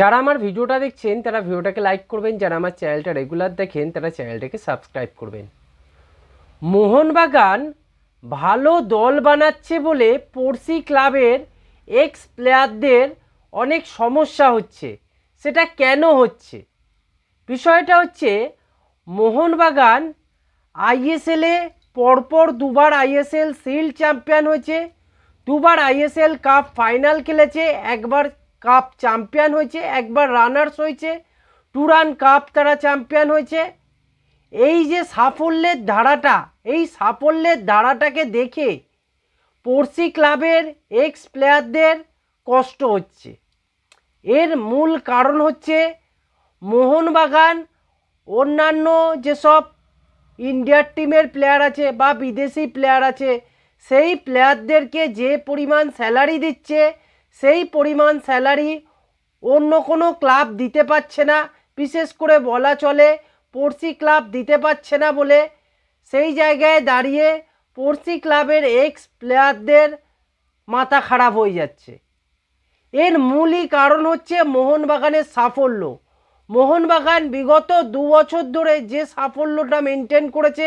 যারা আমার ভিডিওটা দেখছেন, তারা ভিডিওটাকে লাইক করবেন। যারা আমার চ্যানেলটা রেগুলার দেখেন, তারা চ্যানেলটাকে সাবস্ক্রাইব করবেন। মোহনবাগান ভালো দল বানাচ্ছে বলে পড়শি ক্লাবের এক্স প্লেয়ারদের অনেক সমস্যা হচ্ছে। সেটা কেন হচ্ছে? বিষয়টা হচ্ছে, মোহনবাগান আইএসএলে পরপর দুবার আইএসএল শিল্ড চ্যাম্পিয়ন হয়েছে, দুবার আইএসএল কাপ ফাইনাল খেলেছে, একবার কাপ চ্যাম্পিয়ন হয়েছে, একবার রানার্স হয়েছে টুরান কাপ তারা চ্যাম্পিয়ন হয়েছে। এই যে সাফল্যের ধারাটা, এই সাফল্যের ধারাটাকে দেখে পড়শি ক্লাবের এক্স প্লেয়ারদের কষ্ট হচ্ছে। এর মূল কারণ হচ্ছে মোহনবাগান, অন্যান্য যেসব ইন্ডিয়ার টিমের প্লেয়ার আছে বা বিদেশি প্লেয়ার আছে, সেই প্লেয়ারদেরকে যে পরিমাণ স্যালারি দিচ্ছে সেই পরিমাণ স্যালারি অন্য কোনো ক্লাব দিতে পারছে না, বিশেষ করে বলা চলে পড়শি ক্লাব দিতে পারছে না বলে। সেই জায়গায় দাঁড়িয়ে পড়শি ক্লাবের এক্স প্লেয়ারদের মাথা খারাপ হয়ে যাচ্ছে। এর মূলই কারণ হচ্ছে মোহনবাগানের সাফল্য। মোহনবাগান বিগত দু বছর ধরে যে সাফল্যটা মেনটেন করেছে,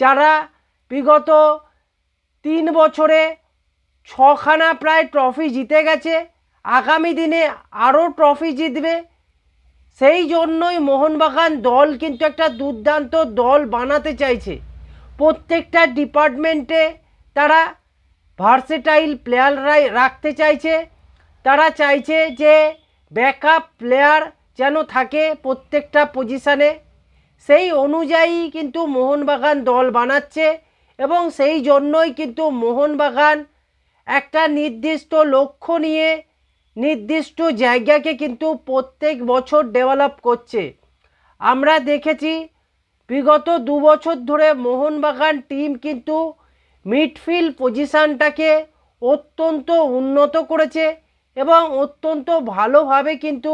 যারা বিগত তিন বছরে ছখানা প্রায় ট্রফি জিতে গেছে। আগামী দিনে আরও ট্রফি জিতবে। সেই জন্যই মোহনবাগান দল কিন্তু একটা দুর্দান্ত দল বানাতে চাইছে। প্রত্যেকটা ডিপার্টমেন্টে তারা ভার্সেটাইল প্লেয়াররাই রাখতে চাইছে। তারা চাইছে যে ব্যাকআপ প্লেয়ার যেন থাকে প্রত্যেকটা পজিশানে। সেই অনুযায়ী কিন্তু মোহনবাগান দল বানাচ্ছে এবং সেই জন্যই কিন্তু মোহনবাগান একটা নির্দিষ্ট লক্ষ্য নিয়ে নির্দিষ্ট জায়গাকে কিন্তু প্রত্যেক বছর ডেভেলপ করছে। আমরা দেখেছি, বিগত দু বছর ধরে মোহনবাগান টিম কিন্তু মিডফিল্ড পজিশানটাকে অত্যন্ত উন্নত করেছে এবং অত্যন্ত ভালোভাবে কিন্তু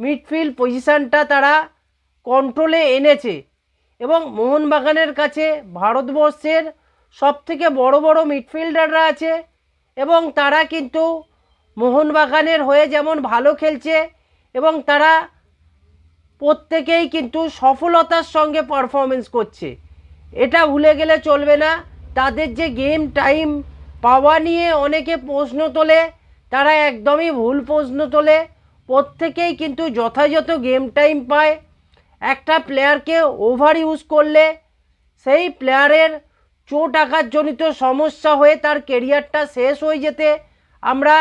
মিডফিল্ড পজিশানটা তারা কন্ট্রোলে এনেছে এবং মোহনবাগানের কাছে ভারতবর্ষের সবথেকে বড় বড় মিডফিল্ডাররা আছে। এবং তারা কিন্তু মোহনবাগানের হয়ে যেমন ভালো খেলছে এবং তারা প্রত্যেকেই কিন্তু সফলতার সঙ্গে পারফরমেন্স করছে। এটা ভুলে গেলে চলবে না। তাদের যে গেম টাইম পাওয়া নিয়ে অনেকে প্রশ্ন তোলে, তারা একদমই ভুল প্রশ্ন তোলে। প্রত্যেকেই কিন্তু যথাযথ গেম টাইম পায়। একটা প্লেয়ারকে ওভার ইউজ করলে সেই প্লেয়ারের চোট আঘাতজনিত সমস্যা হয়ে তার কেরিয়ারটা শেষ হয়ে যেতে আমরা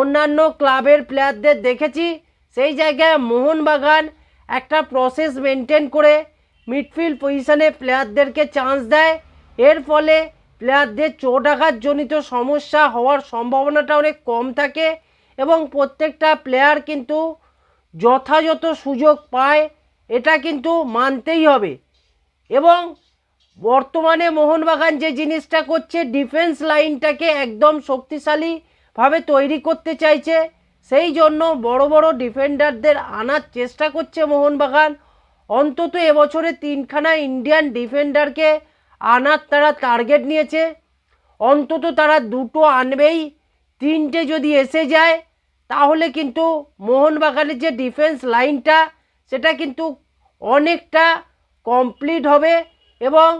অন্যান্য ক্লাবের প্লেয়ারদের দেখেছি। সেই জায়গায় মোহনবাগান একটা প্রসেস মেনটেন করে মিডফিল্ড পজিশনে প্লেয়ারদেরকে চান্স দেয়। এর ফলে প্লেয়ারদের চোট আঘাতজনিত সমস্যা হওয়ার সম্ভাবনাটা অনেক কম থাকে এবং প্রত্যেকটা প্লেয়ার কিন্তু যথাযথ সুযোগ পায়, এটা কিন্তু মানতেই হবে। এবং বর্তমানে মোহনবাগান যে জিনিসটা করছে ডিফেন্স লাইনটাকে একদম শক্তিশালীভাবে তৈরি করতে চাইছে, সেই জন্য বড় বড় ডিফেন্ডারদের আনার চেষ্টা করছে মোহনবাগান। অন্তত এবছরে তিনখানা ইন্ডিয়ান ডিফেন্ডারকে আনার তারা টার্গেট নিয়েছে। অন্তত তারা দুটো আনবেই, তিনটে যদি এসে যায়, তাহলে কিন্তু মোহনবাগানের যে ডিফেন্স লাইনটা সেটা কিন্তু অনেকটা কমপ্লিট হবে। এবং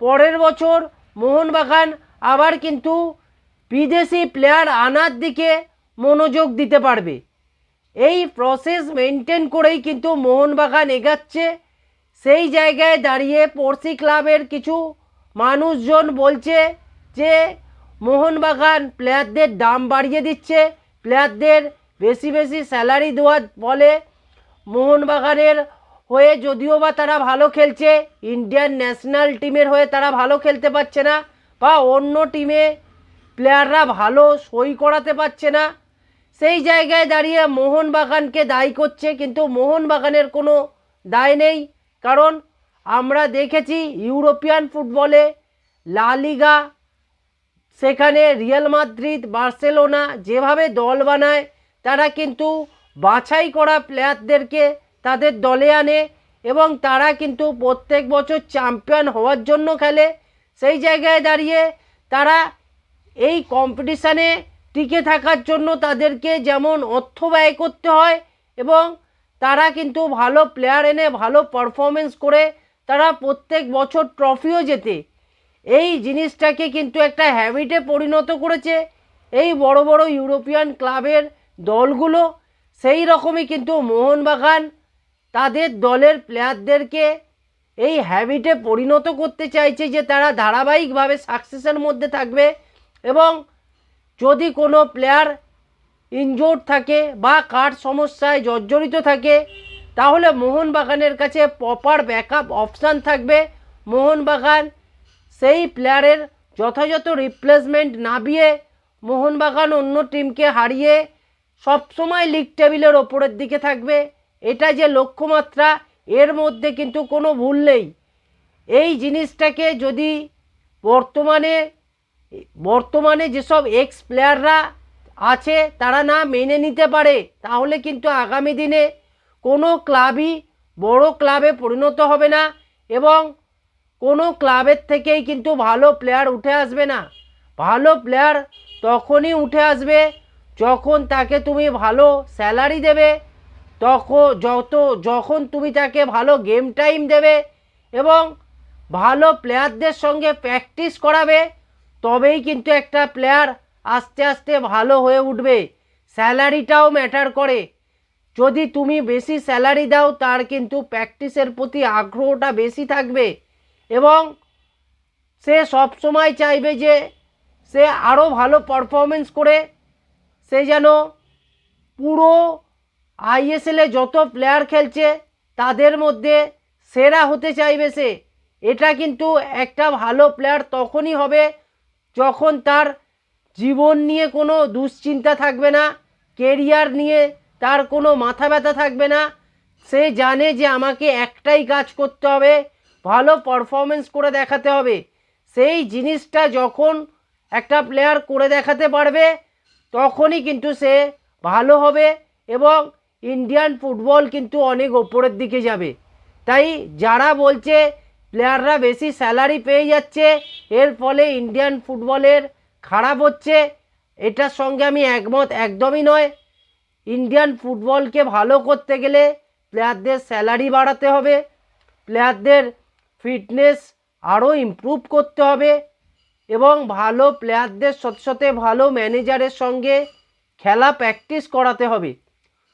পরের বছর মোহনবাগান আবার কিন্তু বিদেশি প্লেয়ার আনার দিকে মনোযোগ দিতে পারবে। এই প্রসেস মেনটেন করেই কিন্তু মোহনবাগান এগাচ্ছে। সেই জায়গায় দাঁড়িয়ে পড়শি ক্লাবের কিছু মানুষজন বলছে যে, মোহনবাগান প্লেয়ারদের দাম বাড়িয়ে দিচ্ছে। প্লেয়ারদের বেশি বেশি স্যালারি দেওয়ার ফলে মোহনবাগানের হয়ে যদিও বা তারা ভালো খেলছে ইন্ডিয়ান ন্যাশনাল টিমের হয়ে তারা ভালো খেলতে পারছে না, বা অন্য টিমে প্লেয়াররা ভালো সই করাতে পারছে না। সেই জায়গায় দাঁড়িয়ে মোহনবাগানকে দায়ী করছে, কিন্তু মোহনবাগানের কোনো দায় নেই। কারণ আমরা দেখেছি ইউরোপিয়ান ফুটবলে লা লিগা, সেখানে রিয়াল মাদ্রিদ, বার্সেলোনা যেভাবে দল বানায়, তারা কিন্তু বাছাই করা প্লেয়ারদেরকে তাদের দলে আনে এবং তারা কিন্তু প্রত্যেক বছর চ্যাম্পিয়ন হওয়ার জন্য খেলে। সেই জায়গায় দাঁড়িয়ে তারা এই কম্পিটিশানে টিকে থাকার জন্য তাদেরকে যেমন অর্থ ব্যয় করতে হয় এবং তারা কিন্তু ভালো প্লেয়ার এনে ভালো পারফরমেন্স করে তারা প্রত্যেক বছর ট্রফিও জেতে। এই জিনিসটাকে কিন্তু একটা হ্যাবিটে পরিণত করেছে এই বড় বড় ইউরোপিয়ান ক্লাবের দলগুলো। সেই রকমই কিন্তু মোহনবাগান তাদের দলের প্লেয়ারদেরকে এই হ্যাবিটে পরিণত করতে চাইছে যে তারা ধারাবাহিকভাবে সাকসেসের মধ্যে থাকবে এবং যদি কোনো প্লেয়ার ইনজোর্ড থাকে বা কার সমস্যায় জর্জরিত থাকে, তাহলে মোহনবাগানের কাছে প্রপার ব্যাকআপ অপশান থাকবে। মোহনবাগান সেই প্লেয়ারের যথাযথ রিপ্লেসমেন্ট নামিয়ে মোহনবাগান অন্য টিমকে হারিয়ে সবসময় লিগ টেবিলের ওপরের দিকে থাকবে। এটা যে লক্ষ্যমাত্রা, এর মধ্যে কিন্তু কোনো ভুল নেই। এই জিনিসটাকে যদি বর্তমানে বর্তমানে যেসব এক্স প্লেয়াররা আছে, তারা না মেনে নিতে পারে, তাহলে কিন্তু আগামী দিনে কোনো ক্লাবই বড় ক্লাবে পরিণত হবে না এবং কোনো ক্লাবের থেকেই কিন্তু ভালো প্লেয়ার উঠে আসবে না। ভালো প্লেয়ার তখনই উঠে আসবে যখন তাকে তুমি ভালো স্যালারি দেবে তখন যত, যখন তুমি তাকে ভালো গেম টাইম দেবে এবং ভালো প্লেয়ারদের সঙ্গে প্র্যাকটিস করাবে, তবেই কিন্তু একটা প্লেয়ার আস্তে আস্তে ভালো হয়ে উঠবে। স্যালারিটাও ম্যাটার করে। যদি তুমি বেশি স্যালারি দাও, তার কিন্তু প্র্যাকটিসের প্রতি আগ্রহটা বেশি থাকবে এবং সে সব সময় চাইবে যে সে আরও ভালো পারফরমেন্স করে, সে যেন পুরো আইএসএলে যত প্লেয়ার খেলছে, তাদের মধ্যে সেরা হতে চাইবে সে। এটা কিন্তু একটা ভালো প্লেয়ার তখনই হবে যখন তার জীবন নিয়ে কোনো দুশ্চিন্তা থাকবে না কেরিয়ার নিয়ে তার কোনো মাথা ব্যথা থাকবে না। সে জানে যে আমাকে একটাই কাজ করতে হবে, ভালো পারফরমেন্স করে দেখাতে হবে। সেই জিনিসটা যখন একটা প্লেয়ার করে দেখাতে পারবে, তখনই কিন্তু সে ভালো হবে এবং ইন্ডিয়ান ফুটবল কিন্তু অনেক ওপরের দিকে যাবে। তাই যারা বলছে প্লেয়াররা বেশি স্যালারি পেয়ে যাচ্ছে, এর ফলে ইন্ডিয়ান ফুটবলের খারাপ হচ্ছে, এটার সঙ্গে আমি একমত, একদমই নয়। ইন্ডিয়ান ফুটবলকে ভালো করতে গেলে প্লেয়ারদের স্যালারি বাড়াতে হবে প্লেয়ারদের ফিটনেস আরও ইমপ্রুভ করতে হবে এবং ভালো প্লেয়ারদের সাথে সাথে ভালো ম্যানেজারের সঙ্গে খেলা প্র্যাকটিস করাতে হবে।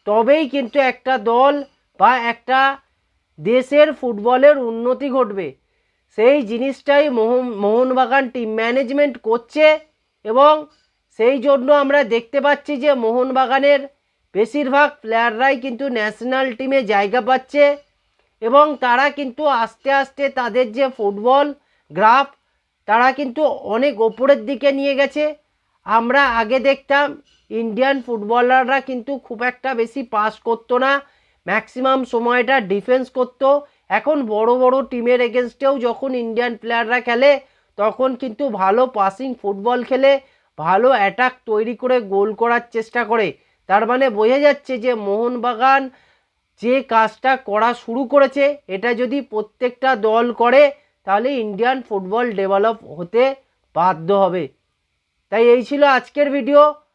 তবেই কিন্তু একটা দল বা একটা দেশের ফুটবলের উন্নতি ঘটবে। সেই জিনিসটাই মোহন, মোহনবাগান টিম ম্যানেজমেন্ট করছে এবং সেই জন্য আমরা দেখতে পাচ্ছি যে মোহনবাগানের বেশিরভাগ প্লেয়াররাই কিন্তু ন্যাশনাল টিমে জায়গা পাচ্ছে এবং তারা কিন্তু আস্তে আস্তে তাদের যে ফুটবল গ্রাফ, তারা কিন্তু অনেক ওপরের দিকে নিয়ে গেছে। আমরা আগে দেখতাম ইন্ডিয়ান ফুটবলাররা কিন্তু খুব একটা বেশি পাস করতো না ম্যাক্সিমাম সময়টা ডিফেন্স করতো। এখন বড় বড় টিমের এগেনস্টেও যখন ইন্ডিয়ান প্লেয়াররা খেলে, তখন কিন্তু ভালো পাসিং ফুটবল খেলে, ভালো অ্যাটাক তৈরি করে গোল করার চেষ্টা করে। তার মানে বোঝা যাচ্ছে যে মোহনবাগান যে কাজটা করা শুরু করেছে, এটা যদি প্রত্যেকটা দল করে, তাহলে ইন্ডিয়ান ফুটবল ডেভেলপ হতে বাধ্য হবে। তাই এই ছিল আজকের ভিডিও